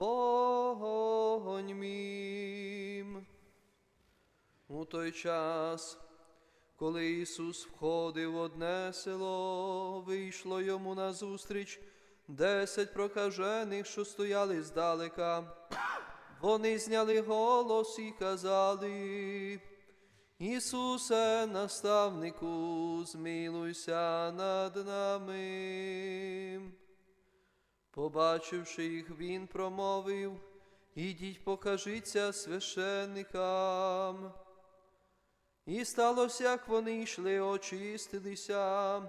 вогонь мім. У той час, коли Ісус входив в одне село, вийшло йому назустріч десять прокажених, що стояли здалека. Вони зняли голос і казали, Ісусе, наставнику, змилуйся над нами. Побачивши їх, він промовив, ідіть покажіться священникам. І сталося, як вони йшли, очистилися.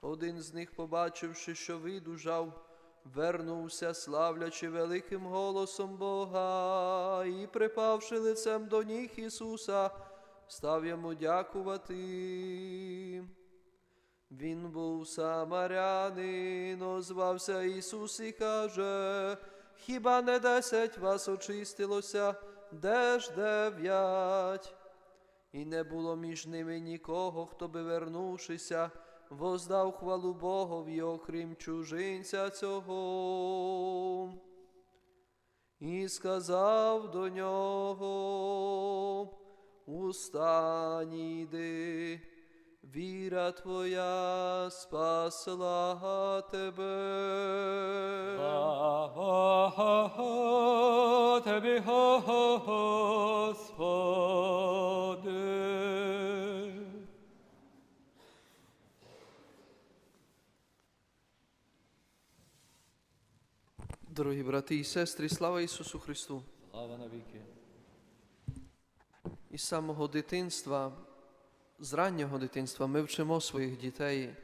Один з них, побачивши, що видужав, вернувся, славлячи великим голосом Бога, і, припавши лицем до ніг Ісуса, став йому дякувати. Він був самарянин, озвався Ісус і каже, хіба не десять вас очистилося, де ж дев'ять? І не було між ними нікого, хто би вернувшися, воздав хвалу Богові, окрім чужинця цього. І сказав до нього, устань, іди, віра твоя спасла тебе. Слава Тобі, Господи. Дорогі брати і сестри, слава Ісусу Христу! Слава навіки. Із самого дитинства, з раннього дитинства, ми вчимо своїх дітей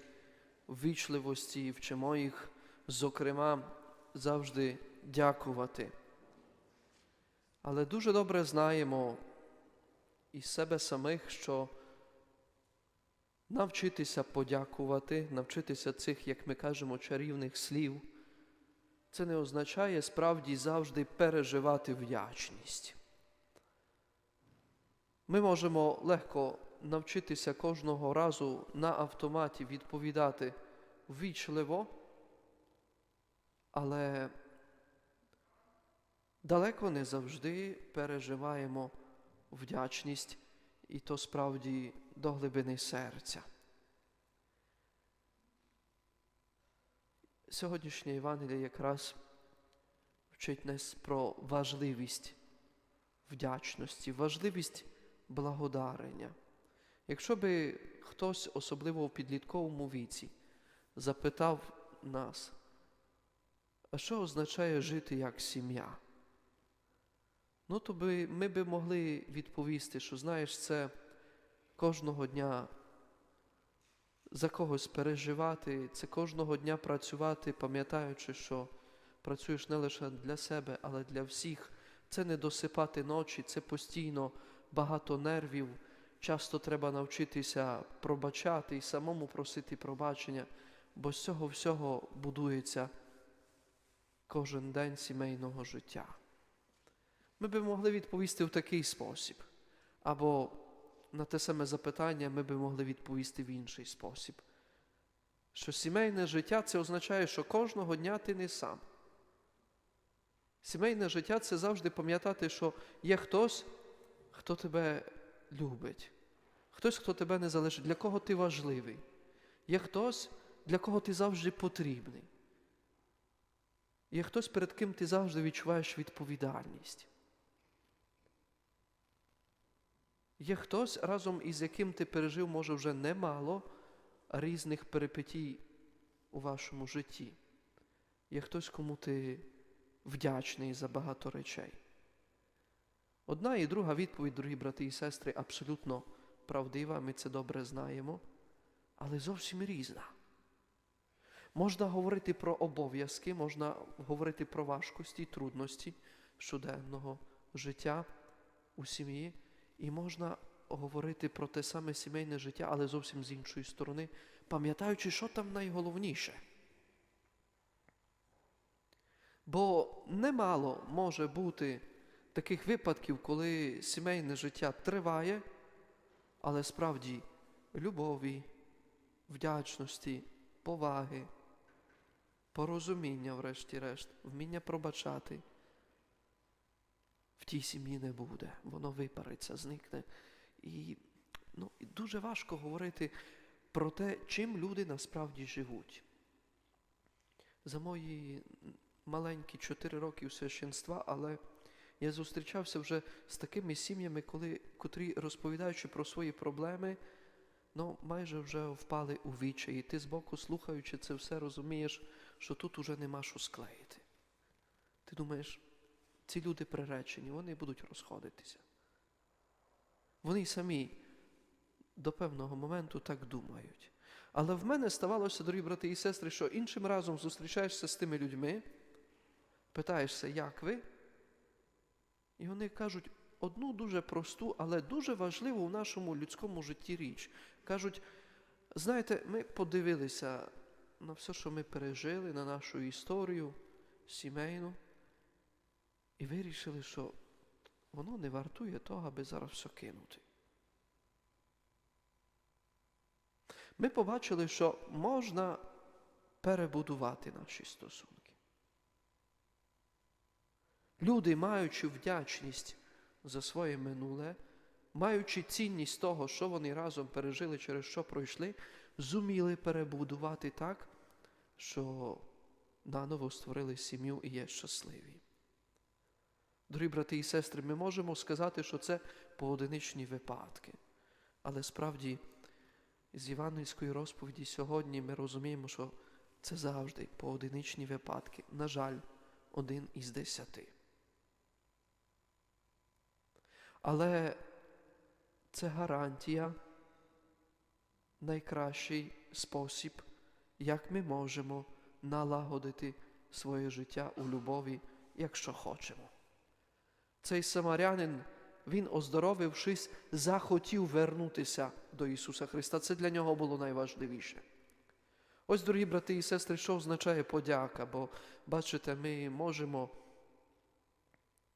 ввічливості, і вчимо їх, зокрема, завжди дякувати. Але дуже добре знаємо із себе самих, що навчитися подякувати, навчитися цих, як ми кажемо, чарівних слів, це не означає справді завжди переживати вдячність. Ми можемо легко навчитися кожного разу на автоматі відповідати ввічливо, але далеко не завжди переживаємо вдячність, і то справді до глибини серця. Сьогоднішнє Євангеліє якраз вчить нас про важливість вдячності, важливість благодарення. Якщо би хтось, особливо в підлітковому віці, запитав нас, а що означає жити як сім'я? Ну, то би ми би могли відповісти, що знаєш, це кожного дня за когось переживати, це кожного дня працювати, пам'ятаючи, що працюєш не лише для себе, але для всіх. Це не досипати ночі, це постійно багато нервів. Часто треба навчитися пробачати і самому просити пробачення, бо з цього всього будується кожен день сімейного життя. Ми би могли відповісти в такий спосіб, або на те саме запитання ми би могли відповісти в інший спосіб. Що сімейне життя це означає, що кожного дня ти не сам. Сімейне життя це завжди пам'ятати, що є хтось, хто тебе любить, хтось, хто тебе не залишить, для кого ти важливий. Є хтось, для кого ти завжди потрібний. Є хтось, перед ким ти завжди відчуваєш відповідальність. Є хтось, разом із яким ти пережив, може, вже немало різних перипетій у вашому житті. Є хтось, кому ти вдячний за багато речей. Одна і друга відповідь, дорогі брати і сестри, абсолютно правдива, ми це добре знаємо, але зовсім різна. Можна говорити про обов'язки, можна говорити про важкості, трудності щоденного життя у сім'ї, і можна говорити про те саме сімейне життя, але зовсім з іншої сторони, пам'ятаючи, що там найголовніше. Бо немало може бути таких випадків, коли сімейне життя триває, але справді любові, вдячності, поваги, порозуміння, врешті-решт, вміння пробачати. В тій сім'ї не буде, воно випариться, зникне. І, ну, і дуже важко говорити про те, чим люди насправді живуть. За мої маленькі 4 роки священства, але я зустрічався вже з такими сім'ями, коли, котрі, розповідаючи про свої проблеми, ну, майже вже впали у вічі. І ти збоку, слухаючи це все, розумієш, що тут уже нема що склеїти. Ти думаєш, ці люди приречені, вони будуть розходитися. Вони самі до певного моменту так думають. Але в мене ставалося, дорогі брати і сестри, що іншим разом зустрічаєшся з тими людьми, питаєшся, як ви? І вони кажуть одну дуже просту, але дуже важливу в нашому людському житті річ. Кажуть, знаєте, ми подивилися на все, що ми пережили, на нашу історію сімейну, і вирішили, що воно не вартує того, аби зараз все кинути. Ми побачили, що можна перебудувати наші стосунки. Люди, маючи вдячність за своє минуле, маючи цінність того, що вони разом пережили, через що пройшли, зуміли перебудувати так, що наново створили сім'ю і є щасливі. Дорогі брати і сестри, ми можемо сказати, що це поодиничні випадки. Але справді з євангельської розповіді сьогодні ми розуміємо, що це завжди поодиничні випадки. На жаль, один із десяти. Але це гарантія, найкращий спосіб, як ми можемо налагодити своє життя у любові, якщо хочемо. Цей самарянин, він, оздоровившись, захотів вернутися до Ісуса Христа. Це для нього було найважливіше. Ось, дорогі брати і сестри, що означає подяка, бо бачите, ми можемо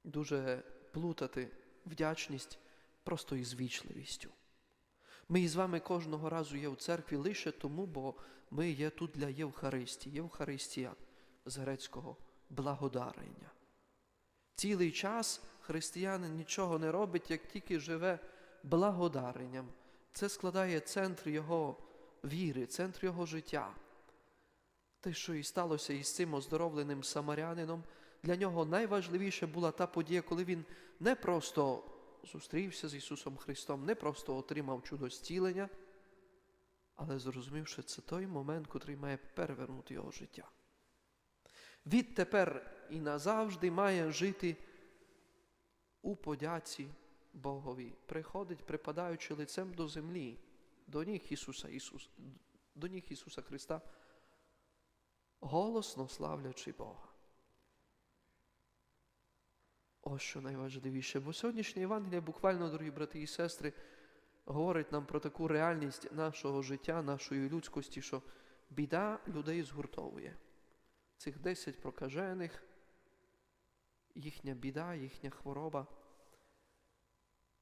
дуже плутати вдячність просто із вічливістю. Ми із вами кожного разу є в церкві лише тому, бо ми є тут для Євхаристії. Євхаристія з грецького благодарення. Цілий час християнин нічого не робить, як тільки живе благодаренням. Це складає центр його віри, центр його життя. Те, що і сталося із цим оздоровленим самарянином, для нього найважливіше була та подія, коли він не просто зустрівся з Ісусом Христом, не просто отримав чудо зцілення, але зрозумів, що це той момент, котрий має перевернути його життя. Відтепер і назавжди має жити у подяці Богові. Приходить, припадаючи лицем до землі, до ніг Ісуса, Ісус, до ніг Ісуса Христа, голосно славлячи Бога. Ось що найважливіше. Бо сьогоднішнє Євангеліє буквально, дорогі брати і сестри, говорить нам про таку реальність нашого життя, нашої людськості, що біда людей згуртовує. Цих десять прокажених, їхня біда, їхня хвороба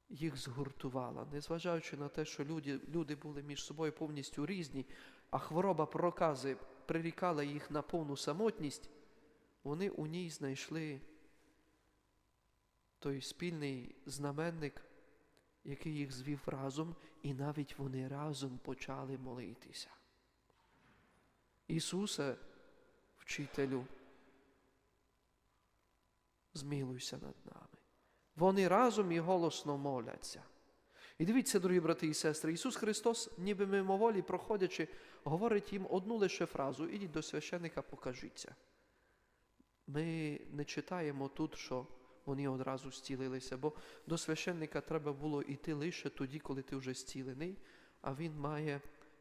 їх згуртувала, незважаючи на те, що люди, люди були між собою повністю різні, а хвороба прокази прирікала їх на повну самотність, вони у ній знайшли той спільний знаменник, який їх звів разом, і навіть вони разом почали молитися. Ісусе, вчителю, змилуйся над нами. Вони разом і голосно моляться. І дивіться, дорогі брати і сестри, Ісус Христос, ніби мимоволі проходячи, говорить їм одну лише фразу: ідіть до священника, покажіться. Ми не читаємо тут, що вони одразу зцілилися, бо до священника треба було йти лише тоді, коли ти вже зцілений, а він має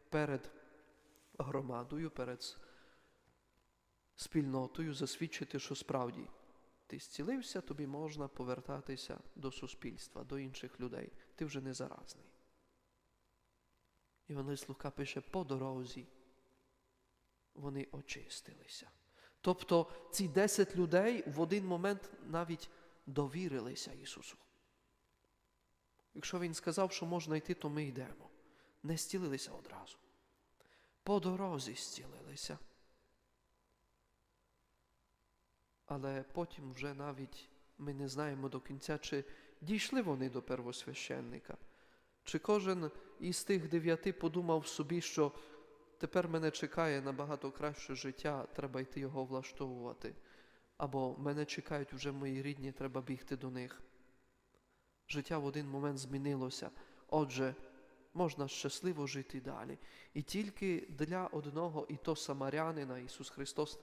перед громадою, перед спільнотою засвідчити, що справді ти зцілився, тобі можна повертатися до суспільства, до інших людей. Ти вже не заразний. Івангелист Лука пише, по дорозі вони очистилися. Тобто ці десять людей в один момент навіть довірилися Ісусу. Якщо Він сказав, що можна йти, то ми йдемо. Не зцілилися одразу. По дорозі зцілилися. Але потім вже навіть ми не знаємо до кінця, чи дійшли вони до первосвященника, чи кожен із тих дев'яти подумав собі, що тепер мене чекає набагато краще життя, треба йти його влаштовувати. Або мене чекають вже мої рідні, треба бігти до них. Життя в один момент змінилося. Отже, можна щасливо жити далі. І тільки для одного і то самарянина Ісус Христос.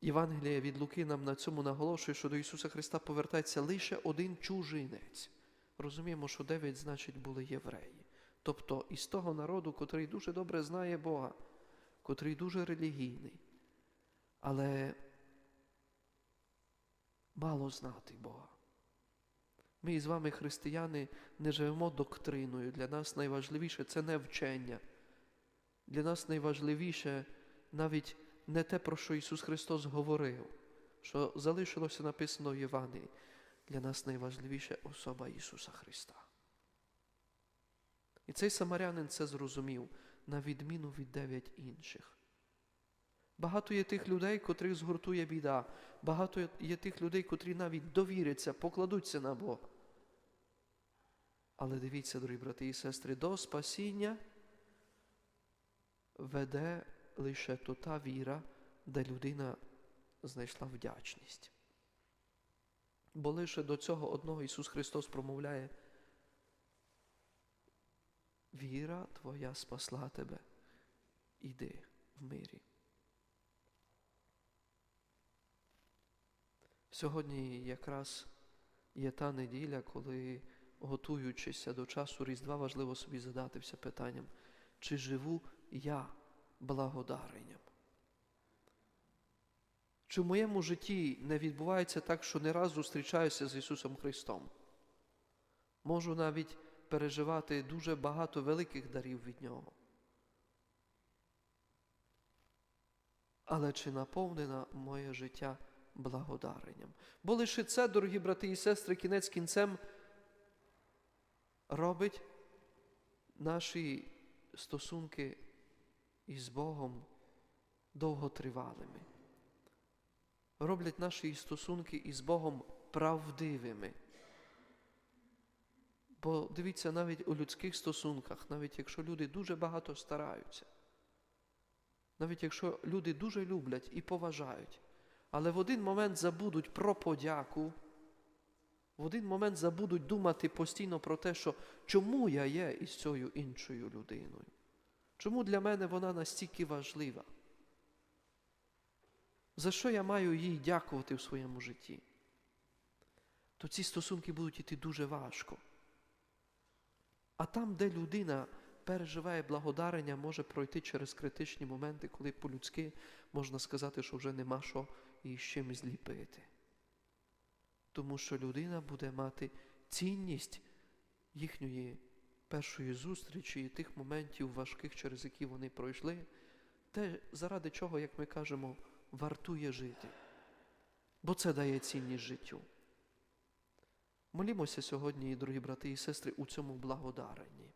Євангеліє від Луки нам на цьому наголошує, що до Ісуса Христа повертається лише один чужинець. Розуміємо, що дев'ять, значить, були євреї. Тобто із того народу, котрий дуже добре знає Бога, котрий дуже релігійний, але мало знати Бога. Ми із вами, християни, не живемо доктриною. Для нас найважливіше це не вчення. Для нас найважливіше навіть не те, про що Ісус Христос говорив, що залишилося написано в Євангелії. Для нас найважливіше особа Ісуса Христа. І цей самарянин це зрозумів, на відміну від дев'ять інших. Багато є тих людей, котрих згуртує біда. Багато є тих людей, котрі навіть довіряться, покладуться на Бога. Але дивіться, дорогі брати і сестри, до спасіння веде лише то та віра, де людина знайшла вдячність. Бо лише до цього одного Ісус Христос промовляє, віра Твоя спасла тебе, іди в мирі. Сьогодні якраз є та неділя, коли, готуючися до часу Різдва, важливо собі задатися питанням, чи живу я благодаренням? Чи в моєму житті не відбувається так, що не раз зустрічаюся з Ісусом Христом? Можу навіть переживати дуже багато великих дарів від Нього. Але чи наповнена моє життя благодаренням? Бо лише це, дорогі брати і сестри, кінець кінцем робить наші стосунки із Богом довготривалими. Роблять наші стосунки із Богом правдивими. Бо дивіться, навіть у людських стосунках, навіть якщо люди дуже багато стараються, навіть якщо люди дуже люблять і поважають, але в один момент забудуть про подяку, в один момент забудуть думати постійно про те, що чому я є із цією іншою людиною. Чому для мене вона настільки важлива? За що я маю їй дякувати в своєму житті? То ці стосунки будуть йти дуже важко. А там, де людина переживає благодарення, може пройти через критичні моменти, коли по-людськи можна сказати, що вже нема що і з чим зліпити. Тому що людина буде мати цінність їхньої першої зустрічі і тих моментів важких, через які вони пройшли, те, заради чого, як ми кажемо, вартує жити. Бо це дає цінність життю. Молімося сьогодні, дорогі брати і сестри, у цьому благодаренні.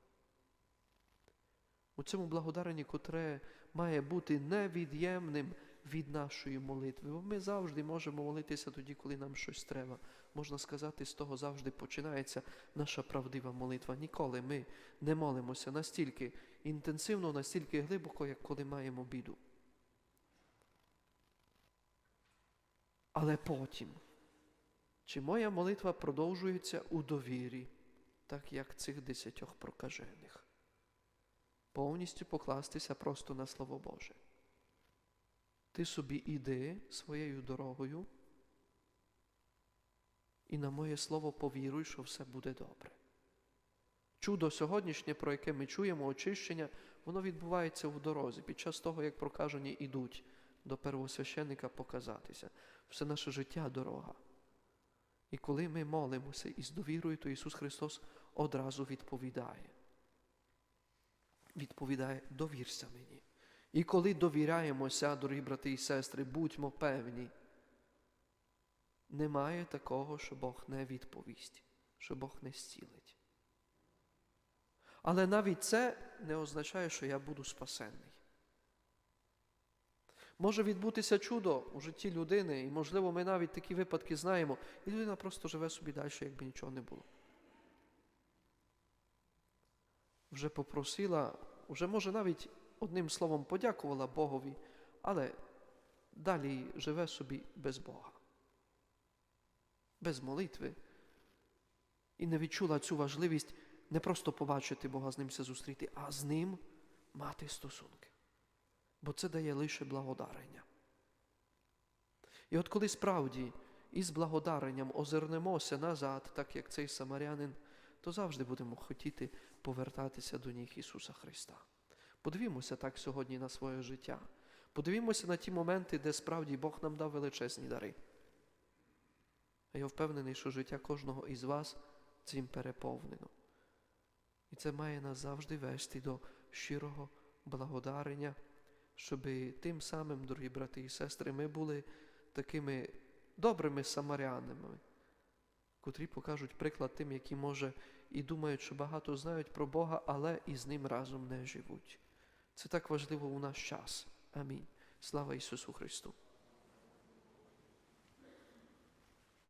У цьому благодаренні, котре має бути невід'ємним від нашої молитви. Бо ми завжди можемо молитися тоді, коли нам щось треба. Можна сказати, з того завжди починається наша правдива молитва. Ніколи ми не молимося настільки інтенсивно, настільки глибоко, як коли маємо біду. Але потім, чи моя молитва продовжується у довірі, так як цих десятьох прокажених? Повністю покластися просто на Слово Боже. Ти собі іди своєю дорогою і на моє слово повіруй, що все буде добре. Чудо сьогоднішнє, про яке ми чуємо, очищення, воно відбувається в дорозі під час того, як прокажені йдуть до первосвященника показатися. Все наше життя дорога. І коли ми молимося із довірою, то Ісус Христос одразу відповідає. Відповідає, довірся мені. І коли довіряємося, дорогі брати і сестри, будьмо певні, немає такого, що Бог не відповість, що Бог не зцілить. Але навіть це не означає, що я буду спасенний. Може відбутися чудо у житті людини, і, можливо, ми навіть такі випадки знаємо, і людина просто живе собі далі, якби нічого не було. Вже попросила, вже може навіть одним словом подякувала Богові, але далі живе собі без Бога, без молитви. І не відчула цю важливість не просто побачити Бога, з ним се зустріти, а з ним мати стосунки. Бо це дає лише благодарення. І от коли справді із благодаренням озирнемося назад, так як цей самарянин, то завжди будемо хотіти повертатися до ніг Ісуса Христа. Подивімося так сьогодні на своє життя. Подивімося на ті моменти, де справді Бог нам дав величезні дари. А я впевнений, що життя кожного із вас цим переповнено. І це має нас завжди вести до щирого благодарення, щоб тим самим, дорогі брати і сестри, ми були такими добрими самарянами, котрі покажуть приклад тим, які, може, і думають, що багато знають про Бога, але і з ним разом не живуть. Це так важливо у наш час. Амінь. Слава Ісусу Христу!